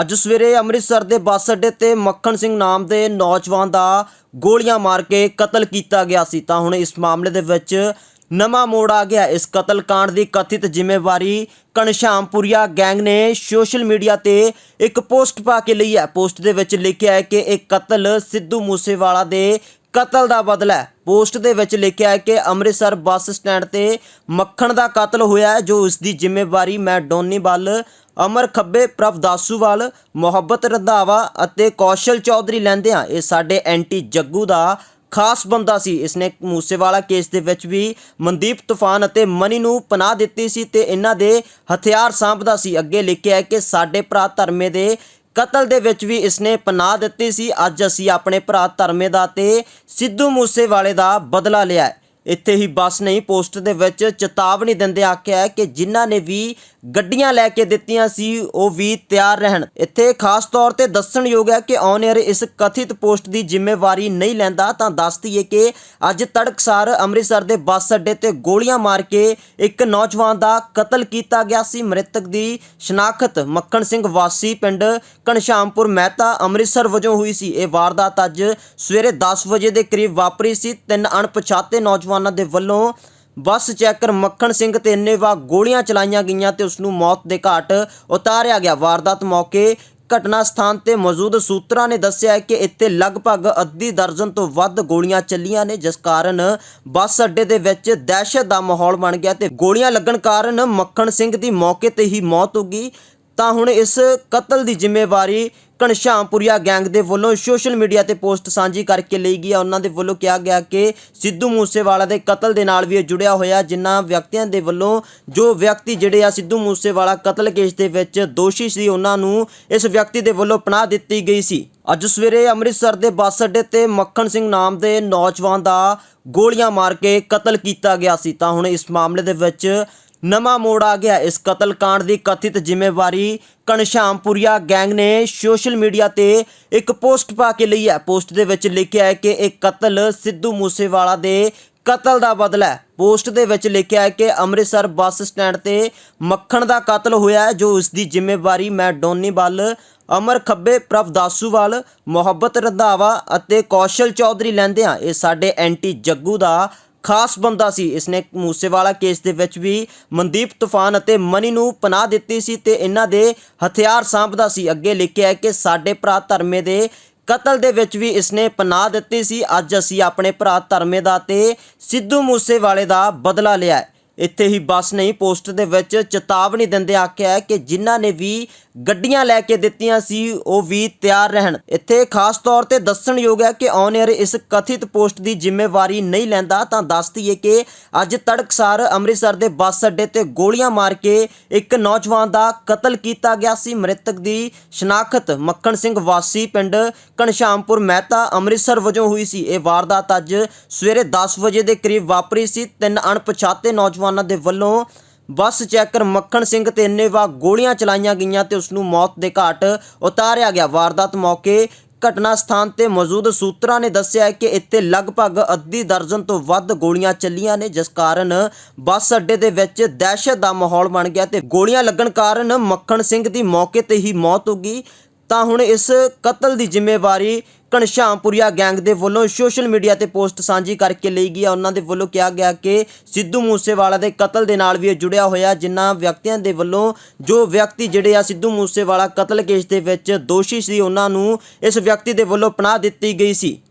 ਅੱਜ ਸਵੇਰੇ ਅੰਮ੍ਰਿਤਸਰ ਦੇ ਬੱਸ ਅੱਡੇ ਤੇ ਮੱਖਣ ਸਿੰਘ ਨਾਮ ਦੇ ਨੌਜਵਾਨ ਦਾ ਗੋਲੀਆਂ ਮਾਰ ਕੇ ਕਤਲ ਕੀਤਾ ਗਿਆ ਸੀ। ਤਾਂ ਹੁਣ ਇਸ ਮਾਮਲੇ ਦੇ ਵਿੱਚ ਨਵਾਂ ਮੋੜ ਆ ਗਿਆ। ਇਸ ਕਤਲकांड ਦੀ ਕਥਿਤ ਜ਼ਿੰਮੇਵਾਰੀ ਕਨਸ਼ਾਮਪੁਰੀਆ ਗੈਂਗ ਨੇ ਸੋਸ਼ਲ ਮੀਡੀਆ ਤੇ ਇੱਕ ਪੋਸਟ ਪਾ ਕੇ ਲਈ ਹੈ। ਪੋਸਟ ਦੇ ਵਿੱਚ ਲਿਖਿਆ ਹੈ ਕਿ ਇਹ ਕਤਲ ਸਿੱਧੂ ਮੂਸੇਵਾਲਾ ਦੇ ਕਤਲ ਦਾ ਬਦਲਾ ਹੈ। ਪੋਸਟ ਦੇ ਵਿੱਚ ਲਿਖਿਆ ਹੈ ਕਿ ਅੰਮ੍ਰਿਤਸਰ ਬੱਸ ਸਟੈਂਡ ਤੇ ਮੱਖਣ ਦਾ ਕਤਲ ਹੋਇਆ ਹੈ, ਜੋ ਇਸ ਦੀ ਜ਼ਿੰਮੇਵਾਰੀ ਮੈਂ ਡੋਨੀ ਬੱਲ ਅਮਰ ਖੱਬੇ ਪ੍ਰਭ ਦਾਸੂਵਾਲ ਮੁਹੱਬਤ ਰੰਧਾਵਾ ਅਤੇ ਕੌਸ਼ਲ ਚੌਧਰੀ ਲੈਂਦੇ ਆ ਇਹ ਸਾਡੇ ਐਂਟੀ ਜੱਗੂ ਦਾ ਖਾਸ ਬੰਦਾ ਸੀ। ਇਸਨੇ ਮੂਸੇਵਾਲਾ ਕੇਸ ਦੇ ਵਿੱਚ ਵੀ ਮਨਦੀਪ ਤੂਫਾਨ ਅਤੇ ਮਨੀ ਨੂੰ ਪਨਾਹ ਦਿੱਤੀ ਸੀ ਤੇ ਇਹਨਾਂ ਦੇ ਹਥਿਆਰ ਸਾਂਭਦਾ ਸੀ। ਅੱਗੇ ਲਿਖਿਆ ਹੈ ਕਿ ਸਾਡੇ ਭਰਾ ਧਰਮੇ ਦੇ ਕਤਲ ਦੇ ਵਿੱਚ ਵੀ ਇਸਨੇ ਪਨਾਹ ਦਿੱਤੀ ਸੀ। ਅੱਜ ਅਸੀਂ ਆਪਣੇ ਭਰਾ ਧਰਮੇ ਦਾ ਤੇ ਸਿੱਧੂ ਮੂਸੇਵਾਲੇ ਦਾ ਬਦਲਾ ਲਿਆ ਇੱਥੇ ਹੀ ਬੱਸ ਨਹੀਂ ਪੋਸਟ ਦੇ ਵਿੱਚ ਚੇਤਾਵਨੀ ਦਿੰਦੇ ਆਖਿਆ ਕਿ ਜਿਨ੍ਹਾਂ ਨੇ ਵੀ ਗੱਡੀਆਂ ਲੈ ਕੇ ਦਿੱਤੀਆਂ ਸੀ, ਉਹ ਵੀ ਤਿਆਰ ਰਹਿਣ। ਇੱਥੇ ਖਾਸ ਤੌਰ ਤੇ ਦੱਸਣਯੋਗ ਹੈ ਕਿ ਔਨ 에ਅਰ ਇਸ ਕਥਿਤ ਪੋਸਟ ਦੀ ਜ਼ਿੰਮੇਵਾਰੀ ਨਹੀਂ ਲੈਂਦਾ, ਤਾਂ ਦੱਸਦੀ ਦਈਏ ਕਿ ਅੱਜ ਤੜਕਸਾਰ ਅੰਮ੍ਰਿਤਸਰ ਦੇ ਬੱਸ ਅੱਡੇ ਤੇ ਗੋਲੀਆਂ ਮਾਰ ਕੇ ਇੱਕ ਨੌਜਵਾਨ ਦਾ ਕਤਲ ਕੀਤਾ ਗਿਆ ਸੀ। ਮ੍ਰਿਤਕ ਦੀ ਸ਼ਨਾਖਤ ਮੱਖਣ ਸਿੰਘ ਵਾਸੀ ਪਿੰਡ ਕਨਸ਼ਾਮਪੁਰ ਮਹਿਤਾ ਅੰਮ੍ਰਿਤਸਰ ਵਜੋਂ ਹੋਈ ਸੀ। ਇਹ ਵਾਰਦਾਤ ਅੱਜ ਸਵੇਰੇ 10 ਵਜੇ ਦੇ ਕਰੀਬ ਵਾਪਰੀ ਸੀ। ਤਿੰਨ ਅਣਪਛਾਤੇ ਨੌਜਵਾਨ ਦੇ ਵੱਲੋਂ ਬੱਸ ਚੈਕਰ ਮੱਖਣ ਸਿੰਘ ਤੇ ਇੰਨੇਵਾ ਗੋਲੀਆਂ ਚਲਾਈਆਂ ਗਈਆਂ ਤੇ ਉਸ ਨੂੰ ਮੌਤ ਦੇ ਘਾਟ ਉਤਾਰਿਆ ਗਿਆ। ਵਾਰਦਾਤ ਮੌਕੇ ਘਟਨਾ ਸਥਾਨ ਤੇ ਮੌਜੂਦ ਸੂਤਰਾਂ ਨੇ ਦੱਸਿਆ ਕਿ ਇੱਥੇ ਲਗਭਗ ਅੱਧੀ ਦਰਜਨ ਤੋਂ ਵੱਧ ਗੋਲੀਆਂ ਚੱਲੀਆਂ ਨੇ, ਜਿਸ ਕਾਰਨ ਬੱਸ ਅੱਡੇ ਦੇ ਵਿੱਚ ਦਹਿਸ਼ਤ ਦਾ ਮਾਹੌਲ ਬਣ ਗਿਆ ਤੇ ਗੋਲੀਆਂ ਲੱਗਣ ਕਾਰਨ ਮੱਖਣ ਸਿੰਘ ਦੀ ਮੌਕੇ ਤੇ ਹੀ ਮੌਤ ਹੋ ਗਈ। ਤਾਂ ਹੁਣ ਇਸ ਕਤਲ ਦੀ ਜ਼ਿੰਮੇਵਾਰੀ ਕਨਸ਼ਾਮਪੁਰੀਆ ਗੈਂਗ ਦੇ ਵੱਲੋਂ ਸੋਸ਼ਲ ਮੀਡੀਆ ਤੇ ਪੋਸਟ ਸਾਂਝੀ ਕਰਕੇ ਲਈ ਗਈ ਹੈ। ਉਹਨਾਂ ਦੇ ਵੱਲੋਂ ਕਿਹਾ ਗਿਆ ਕਿ ਸਿੱਧੂ ਮੂਸੇਵਾਲਾ ਦੇ ਕਤਲ ਦੇ ਨਾਲ ਵੀ ਇਹ ਜੁੜਿਆ ਹੋਇਆ ਜਿਨ੍ਹਾਂ ਵਿਅਕਤੀਆਂ ਦੇ ਵੱਲੋਂ ਜੋ ਵਿਅਕਤੀ ਜਿਹੜੇ ਆ ਸਿੱਧੂ ਮੂਸੇਵਾਲਾ ਕਤਲ ਕੇਸ ਦੇ ਵਿੱਚ ਦੋਸ਼ੀ ਸੀ, ਉਹਨਾਂ ਨੂੰ ਇਸ ਵਿਅਕਤੀ ਦੇ ਵੱਲੋਂ ਪਨਾਹ ਦਿੱਤੀ ਗਈ ਸੀ। ਅੱਜ ਸਵੇਰੇ ਅੰਮ੍ਰਿਤਸਰ ਦੇ ਬੱਸ ਅੱਡੇ ਤੇ ਮੱਖਣ ਸਿੰਘ ਨਾਮ ਦੇ ਨੌਜਵਾਨ ਦਾ ਗੋਲੀਆਂ ਮਾਰ ਕੇ ਕਤਲ ਕੀਤਾ ਗਿਆ ਸੀ। ਤਾਂ ਹੁਣ ਇਸ ਮਾਮਲੇ ਦੇ ਵਿੱਚ ਨਵਾਂ ਮੋੜ ਆ ਗਿਆ। ਇਸ ਕਤਲकांड ਦੀ ਕਥਿਤ ਜ਼ਿੰਮੇਵਾਰੀ ਕਨਸ਼ਾਮਪੁਰੀਆ ਗੈਂਗ ਨੇ ਸੋਸ਼ਲ ਮੀਡੀਆ ਤੇ ਇੱਕ ਪੋਸਟ ਪਾ ਕੇ ਲਈ ਹੈ। ਪੋਸਟ ਦੇ ਵਿੱਚ ਲਿਖਿਆ ਹੈ ਕਿ ਇਹ ਕਤਲ ਸਿੱਧੂ ਮੂਸੇਵਾਲਾ ਦੇ ਕਤਲ ਦਾ ਬਦਲਾ ਹੈ। ਪੋਸਟ ਦੇ ਵਿੱਚ ਲਿਖਿਆ ਹੈ ਕਿ ਅੰਮ੍ਰਿਤਸਰ ਬੱਸ ਸਟੈਂਡ ਤੇ ਮੱਖਣ ਦਾ ਕਤਲ ਹੋਇਆ ਹੈ, ਜੋ ਇਸ ਦੀ ਜ਼ਿੰਮੇਵਾਰੀ ਮੈਂ ਡੋਨੀ ਬੱਲ ਅਮਰ ਖੱਬੇ ਪ੍ਰਭ ਦਾਸੂਵਾਲ, ਮੁਹੱਬਤ ਰੰਧਾਵਾ ਅਤੇ ਕੌਸ਼ਲ ਚੌਧਰੀ ਲੈਂਦੇ ਆ ਇਹ ਸਾਡੇ ਐਂਟੀ ਜੱਗੂ ਦਾ ਖਾਸ ਬੰਦਾ ਸੀ। ਇਸਨੇ ਮੂਸੇਵਾਲਾ ਕੇਸ ਦੇ ਵਿੱਚ ਵੀ ਮਨਦੀਪ ਤੂਫਾਨ ਅਤੇ ਮਨੀ ਨੂੰ ਪਨਾਹ ਦਿੱਤੀ ਸੀ ਤੇ ਇਹਨਾਂ ਦੇ ਹਥਿਆਰ ਸਾਂਭਦਾ ਸੀ। ਅੱਗੇ ਲਿਖਿਆ ਹੈ ਕਿ ਸਾਡੇ ਭਰਾ ਧਰਮੇ ਦੇ ਕਤਲ ਦੇ ਵਿੱਚ ਵੀ ਇਸਨੇ ਪਨਾਹ ਦਿੱਤੀ ਸੀ। ਅੱਜ ਅਸੀਂ ਆਪਣੇ ਭਰਾ ਧਰਮੇ ਦਾ ਤੇ ਸਿੱਧੂ ਮੂਸੇਵਾਲੇ ਦਾ ਬਦਲਾ ਲਿਆ ਇੱਥੇ ਹੀ ਬੱਸ ਨਹੀਂ, ਪੋਸਟ ਦੇ ਵਿੱਚ ਚੇਤਾਵਨੀ ਦਿੰਦੇ, ਆਖਿਆ ਹੈ ਕਿ ਜਿਨ੍ਹਾਂ ਨੇ ਵੀ ਗੱਡੀਆਂ ਲੈ ਕੇ ਦਿੱਤੀਆਂ ਸੀ, ਉਹ ਵੀ ਤਿਆਰ ਰਹਿਣ। ਇੱਥੇ ਖਾਸ ਤੌਰ ਤੇ ਦੱਸਣਯੋਗ ਹੈ ਕਿ ਔਨ 에ਅਰ ਇਸ ਕਥਿਤ ਪੋਸਟ ਦੀ ਜ਼ਿੰਮੇਵਾਰੀ ਨਹੀਂ ਲੈਂਦਾ, ਤਾਂ ਦੱਸ ਦਈਏ ਕਿ ਅੱਜ ਤੜਕਸਾਰ ਅੰਮ੍ਰਿਤਸਰ ਦੇ ਬੱਸ ਅੱਡੇ ਤੇ ਗੋਲੀਆਂ ਮਾਰ ਕੇ ਇੱਕ ਨੌਜਵਾਨ ਦਾ ਕਤਲ ਕੀਤਾ ਗਿਆ ਸੀ। ਮ੍ਰਿਤਕ ਦੀ ਸ਼ਨਾਖਤ ਮੱਖਣ ਸਿੰਘ ਵਾਸੀ ਪਿੰਡ ਕਨਸ਼ਾਮਪੁਰ ਮਹਿਤਾ ਅੰਮ੍ਰਿਤਸਰ ਵਜੋਂ ਹੋਈ ਸੀ। ਇਹ ਵਾਰਦਾਤ ਅੱਜ ਸਵੇਰੇ 10 ਵਜੇ ਦੇ ਕਰੀਬ ਵਾਪਰੀ ਸੀ। ਤਿੰਨ ਅਣਪਛਾਤੇ ਨੌਜਵਾਨ ਦੇ ਵੱਲੋਂ ਬੱਸ ਚੈਕਰ ਮੱਖਣ ਸਿੰਘ ਤੇ ਇੰਨੇਵਾ ਗੋਲੀਆਂ ਚਲਾਈਆਂ ਗਈਆਂ ਤੇ ਉਸ ਨੂੰ ਮੌਤ ਦੇ ਘਾਟ ਉਤਾਰਿਆ ਗਿਆ। ਵਾਰਦਾਤ ਮੌਕੇ ਘਟਨਾ ਸਥਾਨ ਤੇ ਮੌਜੂਦ ਸੂਤਰਾਂ ਨੇ ਦੱਸਿਆ ਕਿ ਇੱਥੇ ਲਗਭਗ ਅੱਧੀ ਦਰਜਨ ਤੋਂ ਵੱਧ ਗੋਲੀਆਂ ਚੱਲੀਆਂ ਨੇ, ਜਿਸ ਕਾਰਨ ਬੱਸ ਅੱਡੇ ਦੇ ਵਿੱਚ ਦਹਿਸ਼ਤ ਦਾ ਮਾਹੌਲ ਬਣ ਗਿਆ ਤੇ ਗੋਲੀਆਂ ਲੱਗਣ ਕਾਰਨ ਮੱਖਣ ਸਿੰਘ ਦੀ ਮੌਕੇ ਤੇ ਹੀ ਮੌਤ ਹੋ ਗਈ। ਤਾਂ ਹੁਣ ਇਸ ਕਤਲ ਦੀ ਜ਼ਿੰਮੇਵਾਰੀ ਕਨਸ਼ਾਮਪੁਰੀਆ ਗੈਂਗ ਦੇ ਵੱਲੋਂ ਸੋਸ਼ਲ ਮੀਡੀਆ ਤੇ ਪੋਸਟ ਸਾਂਝੀ ਕਰਕੇ ਲਈ ਗਈ ਹੈ ਉਹਨਾਂ ਦੇ ਵੱਲੋਂ ਕਿਹਾ ਗਿਆ ਕਿ ਸਿੱਧੂ ਮੂਸੇਵਾਲਾ ਦੇ ਕਤਲ ਦੇ ਨਾਲ ਵੀ ਇਹ ਜੁੜਿਆ ਹੋਇਆ। ਜਿਨ੍ਹਾਂ ਵਿਅਕਤੀਆਂ ਦੇ ਵੱਲੋਂ ਜੋ ਵਿਅਕਤੀ ਜਿਹੜੇ ਆ ਸਿੱਧੂ ਮੂਸੇਵਾਲਾ ਕਤਲ ਕੇਸ ਦੇ ਵਿੱਚ ਦੋਸ਼ੀ ਸੀ, ਉਹਨਾਂ ਨੂੰ ਇਸ ਵਿਅਕਤੀ ਦੇ ਵੱਲੋਂ ਪਨਾਹ ਦਿੱਤੀ ਗਈ ਸੀ।